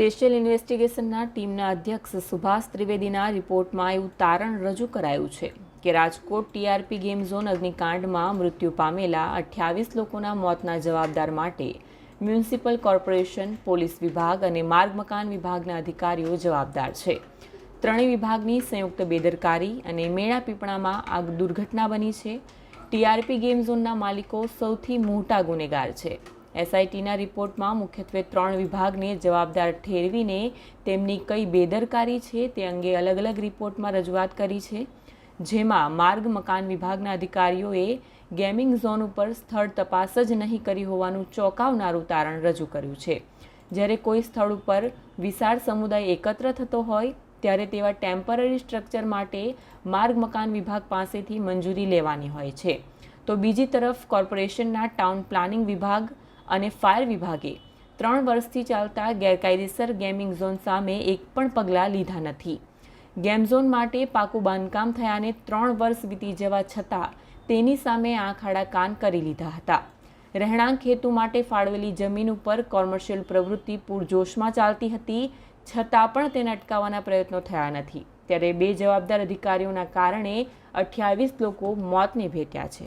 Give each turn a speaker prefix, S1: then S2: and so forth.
S1: Special ઇન્વેસ્ટિગેશનના ટીમના અધ્યક્ષ સુભાષ ત્રિવેદીના રિપોર્ટમાં એવું તારણ રજૂ કરાયું છે કે રાજકોટ ટીઆરપી ગેમ ઝોન અગ્નિકાંડમાં મૃત્યુ પામેલા અઠ્યાવીસ લોકોના મોતના જવાબદાર માટે મ્યુનિસિપલ કોર્પોરેશન, પોલીસ વિભાગ અને માર્ગ મકાન વિભાગના અધિકારીઓ જવાબદાર છે. ત્રણેય વિભાગની સંયુક્ત બેદરકારી અને મેળા પીપળામાં આ દુર્ઘટના બની છે. ટીઆરપી ગેમ ઝોનના માલિકો સૌથી મોટા ગુનેગાર છે. એસઆઈટીના રિપોર્ટમાં મુખ્યત્વે ત્રણ વિભાગને જવાબદાર ઠેરવીને તેમની કઈ બેદરકારી છે તે અંગે અલગ અલગ રિપોર્ટમાં રજૂઆત કરી છે. જેમાં માર્ગ મકાન વિભાગના અધિકારીઓએ ગેમિંગ ઝોન ઉપર સ્થળ તપાસ જ નહીં કરી હોવાનું ચોંકાવનારું તારણ રજૂ કર્યું છે. જ્યારે કોઈ સ્થળ ઉપર વિશાળ સમુદાય એકત્ર થતો હોય, ત્યારે તેવા ટેમ્પરરી સ્ટ્રક્ચર માટે માર્ગ મકાન વિભાગ પાસેથી મંજૂરી લેવાની હોય છે. તો બીજી તરફ કોર્પોરેશનના ટાઉન પ્લાનિંગ વિભાગ અને ફાયર વિભાગે ત્રણ વર્ષથી ચાલતા ગેરકાયદેસર ગેમિંગ ઝોન સામે એક પણ પગલાં લીધા નથી. ગેમ ઝોન માટે પાકું બાંધકામ થયાને ત્રણ વર્ષ વીતી જવા છતાં તેની સામે આંખ આડા કાન કરી લીધા હતા. રહેણાંક હેતુ માટે ફાળવેલી જમીન ઉપર કોમર્શિયલ પ્રવૃત્તિ પૂરજોશમાં ચાલતી હતી, છતાં પણ તેને અટકાવવાના પ્રયત્નો થયા નથી. ત્યારે બે જવાબદાર અધિકારીઓના કારણે અઠ્યાવીસ લોકો મોતને ભેટ્યા છે.